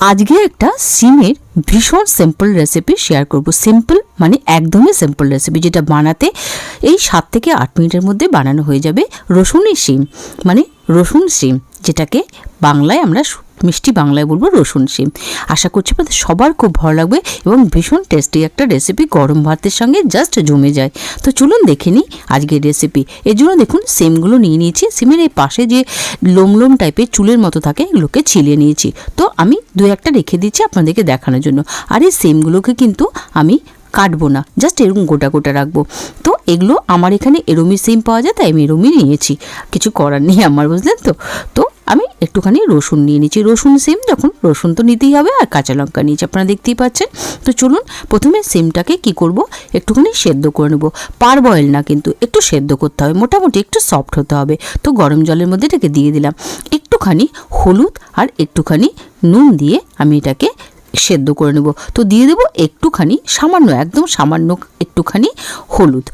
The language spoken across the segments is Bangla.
আজকে একটা সিমের ভীষণ সিম্পল রেসিপি শেয়ার করব। সিম্পল মানে একদমই সিম্পল রেসিপি যেটা বানাতে এই সাত থেকে আট মিনিটের মধ্যে বানানো হয়ে যাবে রসুনের সিম মানে রসুন শিম। যেটাকে বাংলায় আমরা মিষ্টি বাংলায় বলব রসুন শিম। আশা করছি আপনাদের সবার খুব ভালো লাগবে এবং ভীষণ টেস্টি একটা রেসিপি গরম ভাতের সঙ্গে জাস্ট জমে যায়। তো চলুন দেখে নিই আজকের রেসিপি এর জন্য দেখুন, সিমগুলো নিয়ে নিয়েছি। সিমের এই পাশে যে লোম লোম টাইপের চুলের মতো থাকে, এগুলোকে ছিলিয়ে নিয়েছি। তো আমি দু একটা রেখে দিচ্ছি আপনাদেরকে দেখানোর জন্য। আর এই সিমগুলোকে কিন্তু আমি কাটবো না জাস্ট এরকম গোটা গোটা রাখব। তো এগুলো আমার এখানে এরমই সিম পাওয়া যায়, তাই আমি এরমই নিয়েছি। কিছু করার নেই আমার, বুঝলেন তো? তো আমি একটুখানি রসুন নিয়ে নিচ্ছি। রসুন সিম যখন, রসুন তো নিতেই হবে আর কাঁচা লঙ্কা নিয়েছি, আপনারা দেখতেই পাচ্ছেন। তো চলুন, প্রথমে সিমটাকে কি করব? একটুখানি সেদ্ধ করে নেব। পার বয়েল না কিন্তু, একটু সেদ্ধ করতে হবে। মোটামুটি একটু সফট হতে হবে। তো গরম জলের মধ্যে এটাকে দিয়ে দিলাম। একটুখানি হলুদ আর একটুখানি নুন দিয়ে আমি এটাকে সেদ্ধ করে নেব। তো দিয়ে দেবো একটুখানি সামান্য, একদম সামান্য একটুখানি হলুদ।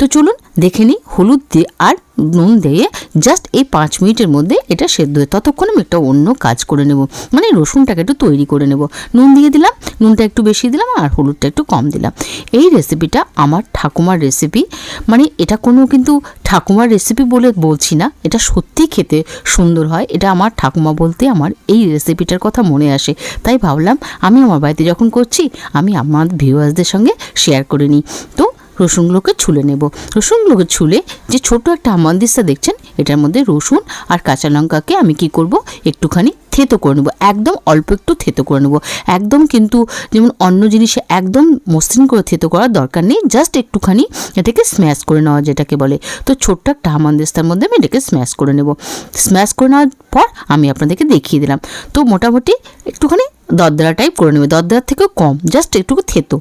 তো চলুন দেখে নিই হলুদ দিয়ে আর নুন দিয়ে জাস্ট এই পাঁচ মিনিটের মধ্যে এটা সেদ্ধ হয়ে ততক্ষণ আমি একটা অন্য কাজ করে নেব। মানে রসুনটাকে একটু তৈরি করে নেব। নুন দিয়ে দিলাম, নুনটা একটু বেশি দিলাম আর হলুদটা একটু কম দিলাম। এই রেসিপিটা আমার ঠাকুমার রেসিপি মানে এটা কোনো কিন্তু ঠাকুমার রেসিপি বলে বলছি না, এটা সত্যি খেতে সুন্দর হয়। এটা আমার ঠাকুমা বলতে আমার এই রেসিপিটার কথা মনে আসে। তাই ভাবলাম আমি আমার বাড়িতে যখন করছি, আমি আমার ভিউয়ার্সদের সঙ্গে শেয়ার করে নিই। তো রসুনগুলোকে ছুলে নেব। রসুনগুলোকে ছুলে যে ছোট একটা আমান্দিস্তা দেখছেন, এটার মধ্যে রসুন আর কাঁচা লঙ্কাকে আমি কি করব? একটুখানি থেতো করে নেব। একদম অল্প একটু থেতো করে নেব। একদম কিন্তু যেমন অন্য জিনিসে একদম মসৃণ করে থেতো করার দরকার নেই জাস্ট একটুখানি এটাকে স্ম্যাশ করে নেওয়া যেটাকে বলে। তো ছোট্ট একটা হামানদিস্তার মধ্যে আমি এটাকে স্ম্যাশ করে নেব। স্ম্যাশ করে নেওয়ার পর আমি আপনাদেরকে দেখিয়ে দিলাম। তো মোটামুটি একটুখানি দরদরা টাইপ করে নেবে। দরদরার থেকেও কম জাস্ট একটু থেতো।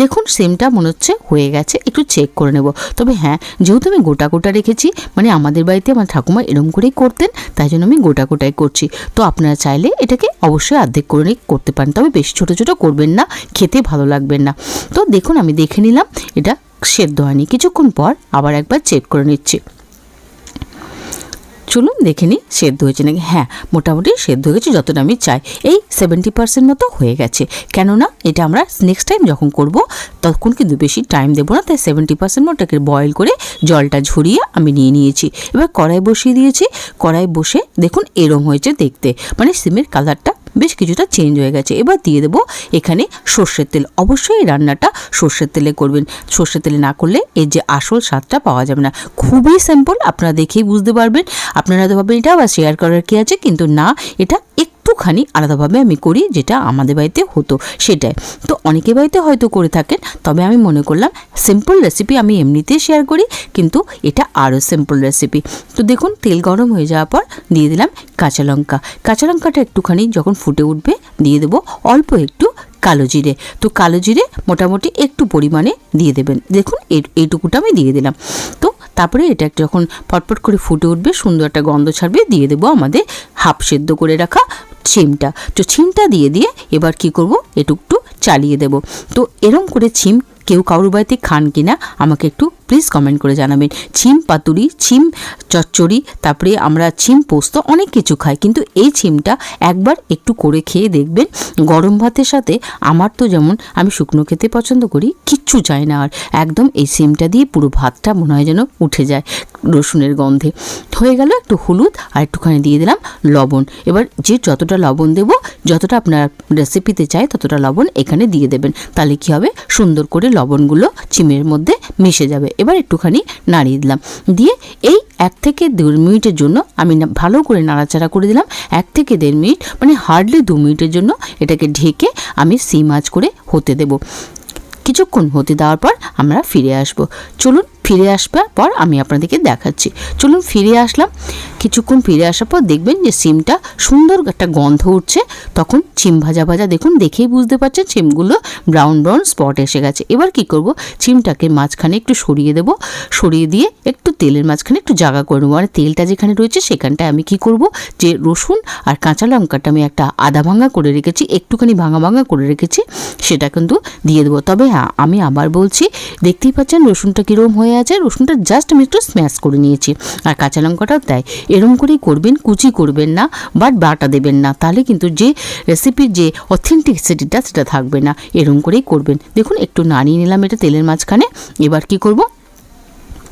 দেখুন সেমটা মনে হচ্ছে হয়ে গেছে, একটু চেক করে নেব। তবে হ্যাঁ যেহেতু আমি গোটা গোটা রেখেছি মানে আমাদের বাড়িতে আমার ঠাকুমা এরম করেই করতেন, তাই জন্য আমি গোটা গোটাই করছি। তো আপনারা চাইলে এটাকে অবশ্যই অর্ধেক করে করতে পারেন, তবে বেশি ছোটো ছোটো করবেন না, খেতে ভালো লাগবেন না। তো দেখুন, আমি দেখে নিলাম, এটা সেদ্ধ হয়নি। কিছুক্ষণ পর আবার একবার চেক করে নিচ্ছি। চলুন দেখে নিই, সেদ্ধ হয়েছে নাকি? হ্যাঁ মোটামুটি সেদ্ধ হয়ে গেছে যতটা আমি চাই। এই সেভেন্টি পার্সেন্ট মতো হয়ে গেছে। কেননা, এটা আমরা নেক্সট টাইম যখন করব, তখন কিন্তু বেশি টাইম দেবো না, তাই সেভেন্টি পার্সেন্ট মতোটাকে বয়েল করে জলটা ঝরিয়ে আমি নিয়ে নিয়েছি। এবার কড়াই বসিয়ে দিয়েছি। কড়াই বসে দেখুন, এরম হয়েছে দেখতে। মানে সিমের কালারটা বেশ কিছুটা চেঞ্জ হয়ে গেছে। এবার দিয়ে দেবো এখানে সর্ষের তেল। অবশ্যই এই রান্নাটা সর্ষের তেলে করবেন। সর্ষের তেলে না করলে এর যে আসল স্বাদটা পাওয়া যাবে না। খুবই সিম্পল আপনারা দেখেই বুঝতে পারবেন। আপনারা তো ভাবেন এটা আবার শেয়ার করার কী আছে? কিন্তু না, এটা একটুখানি আলাদাভাবে আমি করি যেটা আমাদের বাড়িতে হতো, সেটাই। তো অনেকে বাড়িতে হয়তো করে থাকেন, তবে আমি মনে করলাম সিম্পল রেসিপি আমি এমনিতেই শেয়ার করি, কিন্তু এটা আরও সিম্পল রেসিপি তো দেখুন, তেল গরম হয়ে যাওয়ার পর দিয়ে দিলাম কাঁচা লঙ্কা। কাঁচা লঙ্কাটা একটুখানি যখন ফুটে উঠবে, দিয়ে দেবো অল্প একটু কালো জিরে। তো কালো জিরে মোটামুটি একটু পরিমাণে দিয়ে দেবেন। দেখুন এই এইটুকুটা আমি দিয়ে দিলাম। তো তারপরে এটা যখন ফটফট করে ফুটে উঠবে, সুন্দর একটা গন্ধ ছাড়বে, দিয়ে দেবো আমাদের হাফ সেদ্ধ করে রাখা ছিমটা। তো ছিমটা দিয়ে দিয়ে এবার কি করব? এটুকটু চালিয়ে দেব। তো এরম করে ছিম কেউ কারোর বাড়িতে খান কিনা, আমাকে একটু প্লিজ কমেন্ট করে জানাবেন। ছিম পাতুরি, ছিম চচ্চড়ি, তারপরে আমরা ছিম পোস্ত অনেক কিছু খাই, কিন্তু এই ছিমটা একবার একটু করে খেয়ে দেখবেন। গরম ভাতের সাথে আমার তো যেমন আমি শুকনো খেতে পছন্দ করি, কিচ্ছু চাই না আর। একদম এই সিমটা দিয়ে পুরো ভাতটা মনে হয় যেন উঠে যায় রসুনের গন্ধে। হয়ে গেল একটু হলুদ আর একটুখানি দিয়ে দিলাম লবণ। এবার যে যতটা লবণ দেব, যতটা আপনার রেসিপিতে চাই, ততটা লবণ এখানে দিয়ে দেবেন। তাহলে কি হবে? সুন্দর করে লবণগুলো চিমের মধ্যে মিশে যাবে। এবার একটুখানি নাড়িয়ে দিলাম। দিয়ে এই এক থেকে দেড় মিনিটের জন্য আমি ভালো করে নাড়াচাড়া করে দিলাম। এক থেকে দেড় মিনিট মানে হার্ডলি দু মিনিটের জন্য এটাকে ঢেকে আমি সিম আঁচ করে হতে দেব। কিছুক্ষণ হতে দেওয়ার পর আমরা ফিরে আসব। চলুন ফিরে আসবার পর আমি আপনাদেরকে দেখাচ্ছি। চলুন ফিরে আসলাম। কিছুক্ষণ ফিরে আসার পর দেখবেন যে সিমটা সুন্দর একটা গন্ধ উঠছে। তখন চিম ভাজা ভাজা দেখুন, দেখেই বুঝতে পারছেন চিমগুলো ব্রাউন ব্রাউন স্পট এসে গেছে। এবার কি করব? চিমটাকে মাঝখানে একটু সরিয়ে দেব। সরিয়ে দিয়ে একটু তেলের মাঝখানে একটু জায়গা করে নেব। মানে তেলটা যেখানে রয়েছে সেখানটায় আমি কি করব? যে রসুন আর কাঁচা লঙ্কাটা আমি একটা আধা ভাঙা করে রেখেছি, একটুখানি ভাঙা ভাঙা করে রেখেছি, সেটা কিন্তু দিয়ে দেবো। তবে হ্যাঁ আমি আবার বলছি, দেখতেই পাচ্ছেন রসুনটা কীরকম হয়ে আছে। রসুনটা জাস্ট আমি একটু স্ম্যাশ করে নিয়েছি। আর কাঁচা লঙ্কাটাও তাই। এরম করেই করবেন, কুচি করবেন না বাট বাটা দেবেন না। তাহলে কিন্তু যে রেসিপির যে অথেন্টিসিটিটা সেটা থাকবে না। এরম করেই করবেন। দেখুন, একটু নাড়িয়ে নিলাম এটা তেলের মাঝখানে। এবার কি করব?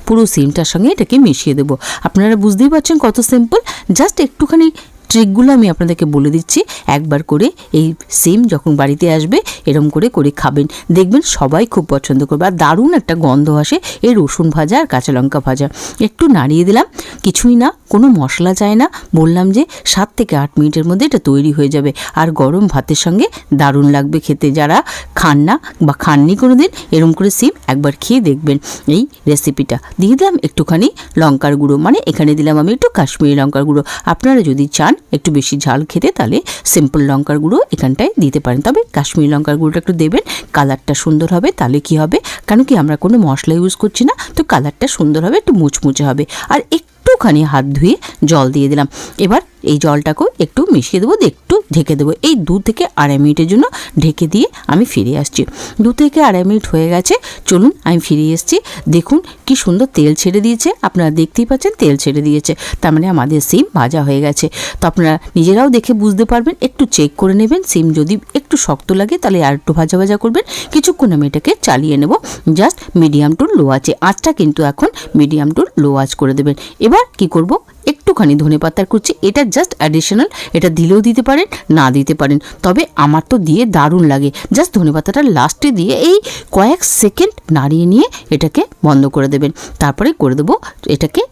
পুরো সিমটার সঙ্গে এটাকে মিশিয়ে দেবো। আপনারা বুঝতেই পারছেন কত সিম্পল জাস্ট একটুখানি ট্রিকগুলো আমি আপনাদেরকে বলে দিচ্ছি। একবার করে এই সিম যখন বাড়িতে আসবে, এরম করে করে খাবেন। দেখবেন সবাই খুব পছন্দ করবে। আর দারুণ একটা গন্ধ আসে এই রসুন ভাজা আর কাঁচা লঙ্কা ভাজা। একটু নাড়িয়ে দিলাম, কিছুই না, কোনো মশলা চায় না। বললাম যে সাত থেকে আট মিনিটের মধ্যে এটা তৈরি হয়ে যাবে। আর গরম ভাতের সঙ্গে দারুণ লাগবে খেতে। যারা খান না বা খাননি কোনো দিন এরম করে সিম একবার খেয়ে দেখবেন এই রেসিপিটা। দিয়ে দিলাম একটুখানি লঙ্কার গুঁড়ো। মানে এখানে দিলাম আমি একটু কাশ্মীরি লঙ্কার গুঁড়ো। আপনারা যদি চান একটু বেশি ঝাল খেতে তাহলে সিম্পল লঙ্কার গুঁড়ো এখানটায় দিতে পারেন। তবে কাশ্মীর লঙ্কার গুঁড়োটা একটু দেবেন কালারটা সুন্দর হবে, তাহলে কি হবে? কারণ কি আমরা কোনো মশলা ইউজ করছি না, তো কালারটা সুন্দর হবে, একটু মুচমুচে হবে। আর একটুখানি হাত ধুয়ে জল দিয়ে দিলাম। এবার এই জলটাকেও একটু মিশিয়ে দেবো, একটু ঢেকে দেবো। এই দু থেকে আড়াই মিনিটের জন্য ঢেকে দিয়ে আমি ফিরে আসছি। দু থেকে আড়াই মিনিট হয়ে গেছে, চলুন আমি ফিরে এসেছি। দেখুন কি সুন্দর তেল ছেড়ে দিয়েছে, আপনারা দেখতেই পাচ্ছেন তেল ছেড়ে দিয়েছে। তার মানে আমাদের সিম ভাজা হয়ে গেছে। তো আপনারা নিজেরাও দেখে বুঝতে পারবেন, একটু চেক করে নেবেন, সিম যদি একটু শক্ত লাগে তাহলে আর একটু ভাজা ভাজা করবেন। কিছুক্ষণ আমি এটাকে চালিয়ে নেব, জাস্ট মিডিয়াম টু লো আছে আঁচটা কিন্তু এখন মিডিয়াম টু লো আঁচ করে দেবেন। এবার কি করব? একটুখানি ধনে পাতার কুচি, এটা জাস্ট অ্যাডিশনাল এটা দিলেও দিতে পারেন, না দিতে পারেন। তবে আমার তো দিয়ে দারুণ লাগে। জাস্ট ধনে পাতাটা লাস্টে দিয়ে এই কয়েক সেকেন্ড নাড়িয়ে নিয়ে এটাকে বন্ধ করে দেবেন। তারপরে করে দেবো এটাকে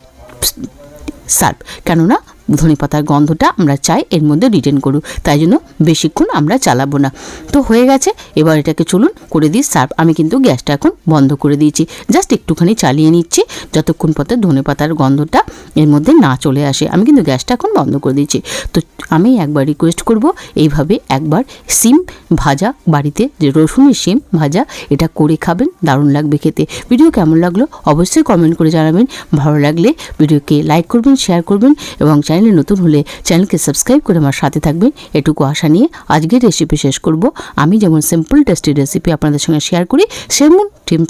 সার্ভ কেননা ধনে পাতার গন্ধটা আমরা চাই, এর মধ্যে রিটেন করুক। তাই জন্য বেশিক্ষণ আমরা চালাবো না। তো হয়ে গেছে, এবার এটাকে চলুন করে দিই সার্ভ আমি কিন্তু গ্যাসটা এখন বন্ধ করে দিয়েছি। জাস্ট একটুখানি চালিয়ে নিচ্ছি, যতক্ষণ পথে ধনে পাতার গন্ধটা এর মধ্যে না চলে আসে। আমি কিন্তু গ্যাসটা এখন বন্ধ করে দিয়েছি। তো আমি একবার রিকোয়েস্ট করব, এইভাবে একবার সিম ভাজা বাড়িতে, যে রসুনের সিম ভাজা, এটা করে খাবেন, দারুণ লাগবে খেতে। ভিডিও কেমন লাগল অবশ্যই কমেন্ট করে জানাবেন। ভালো লাগলে ভিডিওকে লাইক করবেন শেয়ার করবেন এবং চ্যানেলে নতুন হলে চ্যানেলকে সাবস্ক্রাইব করে আমার সাথে থাকবেন। এটুকু আশা নিয়ে আজকের রেসিপি শেষ করব। আমি যেমন সিম্পল টেস্টি রেসিপি আপনাদের সঙ্গে শেয়ার করি, সেমন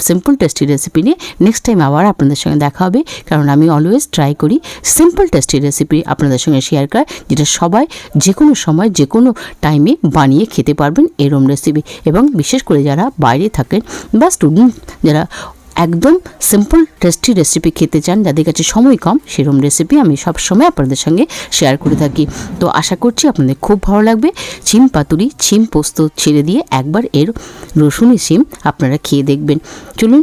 সিম্পল টেস্টি রেসিপি নিয়ে নেক্সট টাইম আবার আপনাদের সঙ্গে দেখা হবে। কারণ আমি অলওয়েজ ট্রাই করি সিম্পল টেস্টি রেসিপি আপনাদের সঙ্গে শেয়ার করার, যেটা সবাই যে কোনো সময় যে কোনো টাইমে বানিয়ে খেতে পারবেন এরম রেসিপি এবং বিশেষ করে যারা বাইরে থাকেন বা স্টুডেন্ট যারা একদম সিম্পল টেস্টি রেসিপি খেতে চান, যাদের কাছে সময় কম সেরকম রেসিপি আমি সব সময় আপনাদের সঙ্গে শেয়ার করে থাকি। তো আশা করছি আপনাদের খুব ভালো লাগবে। ছিম পাতুরি, ছিম পোস্ত ছেড়ে দিয়ে একবার এর রসুনি সিম আপনারা খেয়ে দেখবেন। চলুন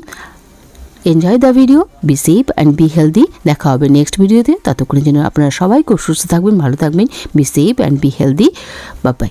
enjoy the video be safe and be healthy দেখা হবে নেক্সট ভিডিওতে ততক্ষণের জন্য আপনারা সবাই খুব সুস্থ থাকবেন, ভালো থাকবেন। Be safe and be healthy bye